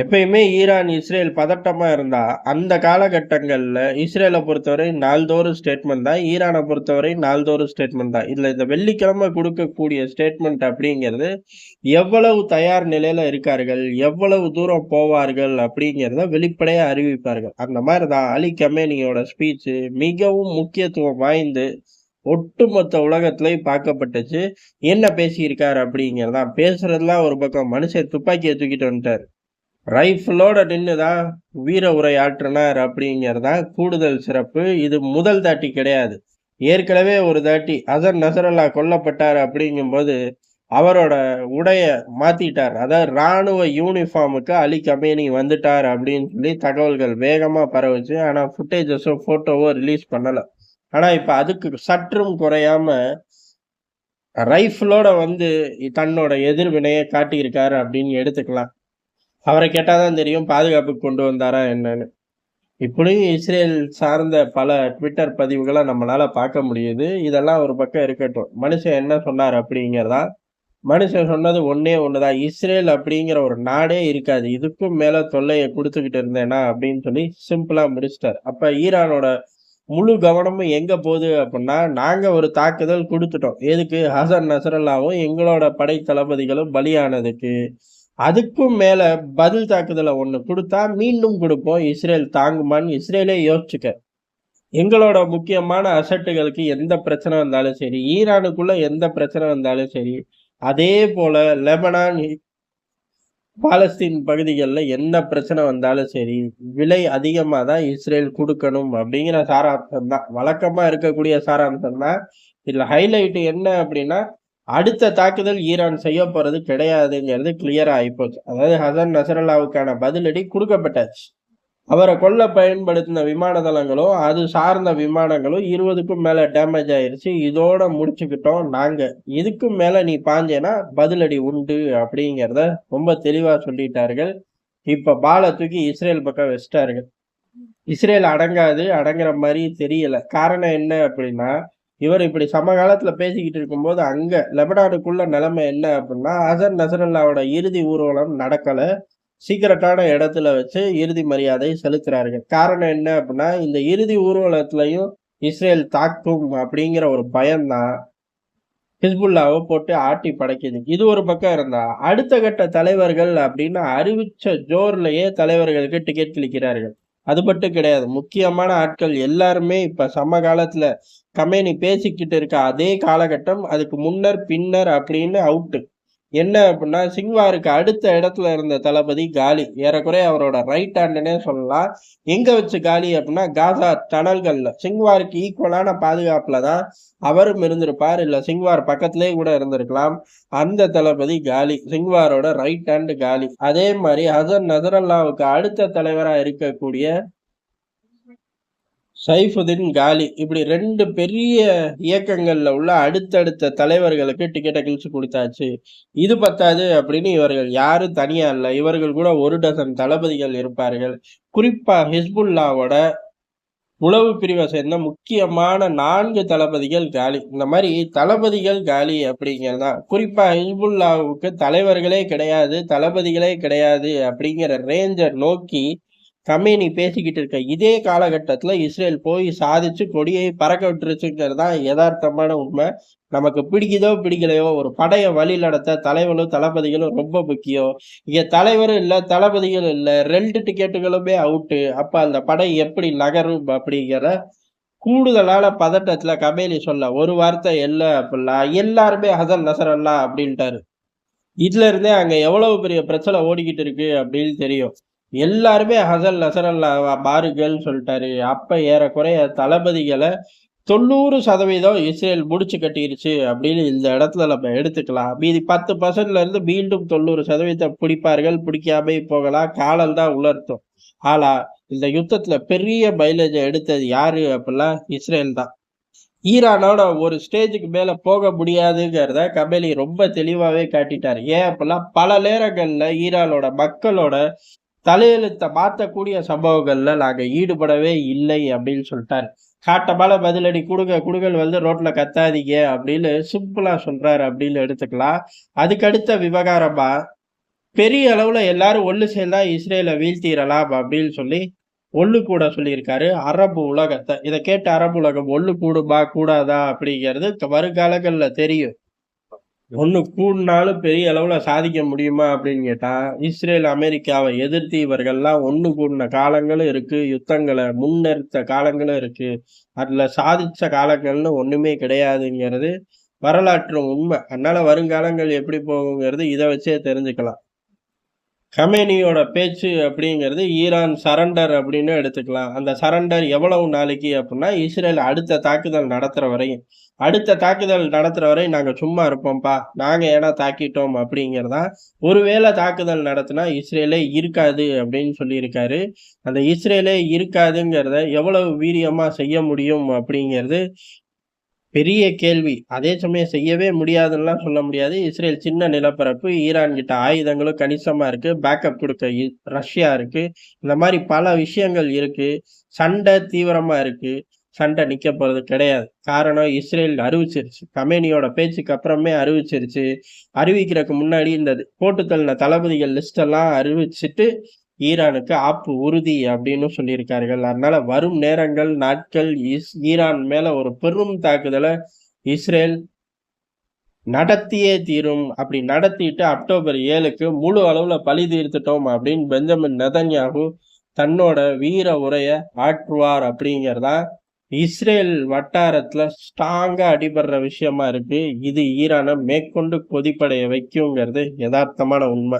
எப்பயுமே Iran, Israel பதட்டமாக இருந்தா, அந்த காலகட்டங்களில் இஸ்ரேலை பொறுத்தவரை நாள்தோறும் ஸ்டேட்மெண்ட் தான். ஈரானை பொறுத்தவரை நாள்தோறும் ஸ்டேட்மெண்ட் தான். இதில் இந்த வெள்ளிக்கிழமை கொடுக்கக்கூடிய ஸ்டேட்மெண்ட் அப்படிங்கிறது, எவ்வளவு தயார் நிலையில் இருக்கார்கள், எவ்வளவு தூரம் போவார்கள் அப்படிங்கிறத வெளிப்படையாக அறிவிப்பார்கள். அந்த மாதிரி தான் அலி கமேனியோட ஸ்பீச்சு மிகவும் முக்கியத்துவம் வாய்ந்து, ஒட்டுமொத்த உலகத்துலேயும் பார்க்கப்பட்டுச்சு. என்ன பேசியிருக்காரு அப்படிங்கிறதான் பேசுறதுலாம் ஒரு பக்கம், மனுஷன் துப்பாக்கியை தூக்கிட்டு வந்துட்டார் ரைஃபிளோட நின்று தான் வீர உரை ஆற்றினார் தான் கூடுதல் சிறப்பு. இது முதல் தாட்டி கிடையாது. ஏற்கனவே ஒரு தாட்டி ஹசன் நசரல்லா கொல்லப்பட்டார் அப்படிங்கும்போது, அவரோட உடைய மாத்திட்டார். அதாவது ராணுவ யூனிஃபார்முக்கு அலி கமேனி வந்துட்டார் அப்படின்னு சொல்லி தகவல்கள் வேகமாக பரவுச்சு. ஆனால் ஃபுட்டேஜஸோ, ஃபோட்டோவோ ரிலீஸ் பண்ணலை ஆனால் இப்போ அதுக்கு சற்றும் குறையாம ரைஃபிளோட வந்து தன்னோட எதிர்வினையை காட்டியிருக்காரு அப்படின்னு எடுத்துக்கலாம். அவரை கேட்டால் தான் தெரியும் பாதுகாப்புக்கு கொண்டு வந்தாரா என்னன்னு. இப்படியும் இஸ்ரேல் சார்ந்த பல ட்விட்டர் பதிவுகளை நம்மளால் பார்க்க முடியுது. இதெல்லாம் ஒரு பக்கம் இருக்கட்டும். மனுஷன் என்ன சொன்னார் அப்படிங்கிறதா, மனுஷன் சொன்னது ஒன்றே ஒன்று தான். இஸ்ரேல் அப்படிங்கிற ஒரு நாடே இருக்காது. இதுக்கும் மேலே தொல்லையை கொடுத்துக்கிட்டு இருந்தேனா அப்படின்னு சொல்லி சிம்பிளாக முடிச்சிட்டார் அப்போ ஈரானோட முழு கவனமும் எங்கே போகுது அப்படின்னா, நாங்கள் ஒரு தாக்குதல் கொடுத்துட்டோம் எதுக்கு? ஹசன் நசரல்லாவும் எங்களோட படை தளபதிகளும் பலியானதுக்கு. அதுக்கும் மேலே பதில் தாக்குதலை ஒன்று கொடுத்தா மீண்டும் கொடுப்போம் இஸ்ரேல் தாங்குமான்னு இஸ்ரேலே யோசிச்சுக்க. எங்களோட முக்கியமான அசட்டுகளுக்கு எந்த பிரச்சனை வந்தாலும் சரி, ஈரானுக்குள்ள எந்த பிரச்சனை வந்தாலும் சரி, அதே போல லெபனான், பாலஸ்தீன் பகுதிகளில் என்ன பிரச்சனை வந்தாலும் சரி, விலை அதிகமாக தான் இஸ்ரேல் கொடுக்கணும் அப்படிங்கிற சாராம்சம் தான். வழக்கமாக இருக்கக்கூடிய சாராம்சம் தான். இதில் ஹைலைட் என்ன அப்படின்னா, அடுத்த தாக்குதல் ஈரான் செய்ய போறது கிடையாதுங்கிறது கிளியர் ஆகிப்போச்சு அதாவது ஹசன் நசரல்லாவுக்கான பதிலடி கொடுக்கப்பட்டாச்சு அவரை கொல்ல பயன்படுத்தின விமான தளங்களும், அது சார்ந்த விமானங்களும் 20க்கும் மேல டேமேஜ் ஆயிருச்சு. இதோட முடிச்சுக்கிட்டோம் நாங்க. இதுக்கும் மேல நீ பாஞ்சேன்னா பதிலடி உண்டு அப்படிங்கிறத ரொம்ப தெளிவா சொல்லிட்டார்கள். இப்ப பால தூக்கி இஸ்ரேல் பக்கம் வச்சுட்டார்கள். இஸ்ரேல் அடங்காது. அடங்குற மாதிரி தெரியல. காரணம் என்ன அப்படின்னா, இவர் இப்படி சமகாலத்துல பேசிக்கிட்டு இருக்கும்போது, அங்க லெபனானுக்குள்ள நிலைமை என்ன அப்படின்னா, அசன் நசரல்லாவோட இறுதி ஊர்வலம் நடக்கல. சீக்ரெட்டான இடத்துல வச்சு இறுதி மரியாதை செலுத்துறாருங்க காரணம் என்ன அப்படின்னா, இந்த இறுதி ஊர்வலத்திலையும் இஸ்ரேல் தாக்கும் அப்படிங்கிற ஒரு பயம்தான் ஹிஸ்புல்லாவை போட்டு ஆட்டி படைக்குது. இது ஒரு பக்கம் இருந்தா, அடுத்த கட்ட தலைவர்கள் அப்படின்னு அறிவிச்ச ஜோர்லயே தலைவர்களுக்கு டிக்கெட் கிழிக்கிறார்கள். அது மட்டும் கிடையாது. முக்கியமான ஆட்கள் எல்லாருமே இப்ப சமகாலத்துல கம்பெனி பேசிக்கிட்டு இருக்க அதே காலகட்டம், அதுக்கு முன்னர், பின்னர் அப்படின்னு அவுட்டு. என்ன அப்படின்னா, சிங்வாருக்கு அடுத்த இடத்துல இருந்த தளபதி காலி. ஏறக்குறைய அவரோட ரைட் ஹேண்டுனே சொல்லலாம். எங்க வச்சு காலி அப்படின்னா, காசா டனல்கள்ல. சிங்வாருக்கு ஈக்குவலான பாதுகாப்புல தான் அவரும் இருந்திருப்பார். இல்ல சிங்வார் பக்கத்திலே கூட இருந்திருக்கலாம். அந்த தளபதி காலி. சிங்வாரோட ரைட் ஹேண்ட் காலி. அதே மாதிரி ஹசன் நசரல்லாவுக்கு அடுத்த தலைவரா இருக்கக்கூடிய சைஃபுதீன் காலி. இப்படி ரெண்டு பெரிய இயக்கங்களில் உள்ள அடுத்தடுத்த தலைவர்களுக்கு டிக்கெட்டை கிழிச்சு கொடுத்தாச்சு இது பத்தாது அப்படின்னு இவர்கள் யாரும் தனியா இல்லை இவர்கள் கூட ஒரு டசன் தளபதிகள் இருப்பார்கள். குறிப்பா ஹிஸ்புல்லாவோட உளவு பிரிவை சேர்ந்த முக்கியமான நான்கு தளபதிகள் காலி. இந்த மாதிரி தளபதிகள் காலி அப்படிங்கிறது தான். குறிப்பாக ஹிஸ்புல்லாவுக்கு தலைவர்களே கிடையாது, தளபதிகளே கிடையாது அப்படிங்கிற ரேஞ்சை நோக்கி கமேனி பேசிக்கிட்டு இருக்க இதே காலகட்டத்துல இஸ்ரேல் போய் சாதிச்சு கொடியை பறக்க விட்டுருச்சுங்கிறது தான் எதார்த்தமான உண்மை. நமக்கு பிடிக்குதோ, பிடிக்கலையோ ஒரு படையை வழி நடத்த தலைவரும் தளபதிகளும் ரொம்ப முக்கியம். இங்கே தலைவரும் இல்லை தளபதிகளும் இல்லை ரெண்டு டிக்கெட்டுகளுமே அவுட்டு. அப்போ அந்த படை எப்படி நகரும் அப்படிங்கிற கூடுதலான பதட்டத்தில் கமேனி சொல்ல ஒரு வார்த்தை இல்லை அப்படிலாம் எல்லாருமே ஹசன் நசரல்லா அப்படின்ட்டாரு. இதுல இருந்தே அங்க எவ்வளவு பெரிய பிரச்சனை ஓடிக்கிட்டு இருக்கு அப்படின்னு தெரியும். எல்லாருமே ஹசன் நசரல்லாவ பாருங்கள்னு சொல்லிட்டாரு. அப்போ ஏறக்குறைய தளபதிகளை தொண்ணூறு சதவீதம் இஸ்ரேல் முடிச்சு கட்டிருச்சு அப்படின்னு இந்த இடத்துல நம்ம எடுத்துக்கலாம். மீதி பத்து பர்சன்ட்ல இருந்து மீண்டும் 90% பிடிப்பார்கள். பிடிக்காம போகலாம். காலம் தான் உலர்த்தும் ஆனா, இந்த யுத்தத்துல பெரிய மைலேஜ எடுத்தது யாரு அப்படின்னா, இஸ்ரேல் தான். ஈரானோட ஒரு ஸ்டேஜுக்கு மேல போக முடியாதுங்கிறத கமேனி ரொம்ப தெளிவாவே காட்டிட்டாரு. ஏன் அப்படின்னா, பல நேரங்கள்ல ஈரானோட மக்களோட தலையெழுத்த மாற்றக்கூடிய சம்பவங்கள்ல நாங்கள் ஈடுபடவே இல்லை அப்படின்னு சொல்லிட்டாரு. காட்டமால பதிலடி குடுங்க, குடுங்கன்னு வந்து ரோட்ல கத்தாதீங்க அப்படின்னு சிம்பிளா சொல்றாரு அப்படின்னு எடுத்துக்கலாம். அதுக்கடுத்த விவகாரமாக விவகாரமா பெரிய அளவுல எல்லாரும் ஒன்று சேர்ந்தா இஸ்ரேலை வீழ்த்திடலாம் அப்படின்னு சொல்லி ஒன்று கூட சொல்லியிருக்காரு. அரபு உலகத்தை இதை கேட்டு அரபு உலகம் ஒன்று கூடுமா கூடாதா அப்படிங்கிறது வருங்காலங்களில் தெரியும். ஒன்று கூடினாலும் பெரிய அளவில் சாதிக்க முடியுமா அப்படின்னு கேட்டால் இஸ்ரேல் அமெரிக்காவை எதிர்த்து இவர்கள்லாம் ஒன்று கூடின காலங்களும் இருக்குது யுத்தங்களை முன்னெடுத்த காலங்களும் இருக்குது அதில் சாதித்த காலங்கள்னு ஒன்றுமே கிடையாதுங்கிறது வரலாற்று உண்மை. அதனால் வருங்காலங்கள் எப்படி போகுங்கிறது இதை வச்சே தெரிஞ்சுக்கலாம். கமேனியோட பேச்சு அப்படிங்கிறது ஈரான் சரண்டர் அப்படின்னு எடுத்துக்கலாம். அந்த சரண்டர் எவ்வளவு நாளைக்கு அப்படின்னா இஸ்ரேல் அடுத்த தாக்குதல் நடத்துகிற வரையும். அடுத்த தாக்குதல் நடத்துகிற வரை நாங்கள் சும்மா இருப்போம்ப்பா. நாங்கள் ஏன்னா தாக்கிட்டோம் அப்படிங்கிறதா? ஒருவேளை தாக்குதல் நடத்தினா இஸ்ரேலே இருக்காது அப்படின்னு சொல்லியிருக்காரு. அந்த இஸ்ரேலே இருக்காதுங்கிறத எவ்வளவு வீரியமாக செய்ய முடியும் அப்படிங்கிறது பெரிய கேள்வி. அதே சமயம் செய்யவே முடியாதுன்னுலாம் சொல்ல முடியாது. இஸ்ரேல் சின்ன நிலப்பரப்பு ஈரான் கிட்ட ஆயுதங்களும் கணிசமா இருக்கு. பேக்கப் கொடுக்க இ- ரஷ்யா இருக்கு. இந்த மாதிரி பல விஷயங்கள் இருக்கு. சண்டை தீவிரமா இருக்கு. சண்டை நிக்க போறது கிடையாது. காரணம் இஸ்ரேல் அறிவிச்சிருச்சு. கமேனியோட பேச்சுக்கு அப்புறமே அறிவிச்சிருச்சு. அறிவிக்கிறதுக்கு முன்னாடி இந்த போட்டுத்தள்ளின தளபதிகள் லிஸ்ட் எல்லாம் அறிவிச்சிட்டு ஈரானுக்கு ஆப்பு உறுதி அப்படின்னு சொல்லியிருக்கார்கள். அதனால வரும் நேரங்கள் நாட்கள் இஸ் ஈரான் மேல ஒரு பெரும் தாக்குதலை இஸ்ரேல் நடத்தியே தீரும். அப்படி நடத்திட்டு அக்டோபர் ஏழுக்கு முழு அளவுல பழி தீர்த்துட்டோம் அப்படின்னு பெஞ்சமின் நெதன்யாகு தன்னோட வீர உரைய ஆற்றுவார் அப்படிங்கிறதா இஸ்ரேல் வட்டாரத்துல ஸ்ட்ராங்கா அடிபடுற விஷயமா இருக்கு. இது ஈரானை மேற்கொண்டு கொதிப்படைய வைக்குங்கிறது யதார்த்தமான உண்மை.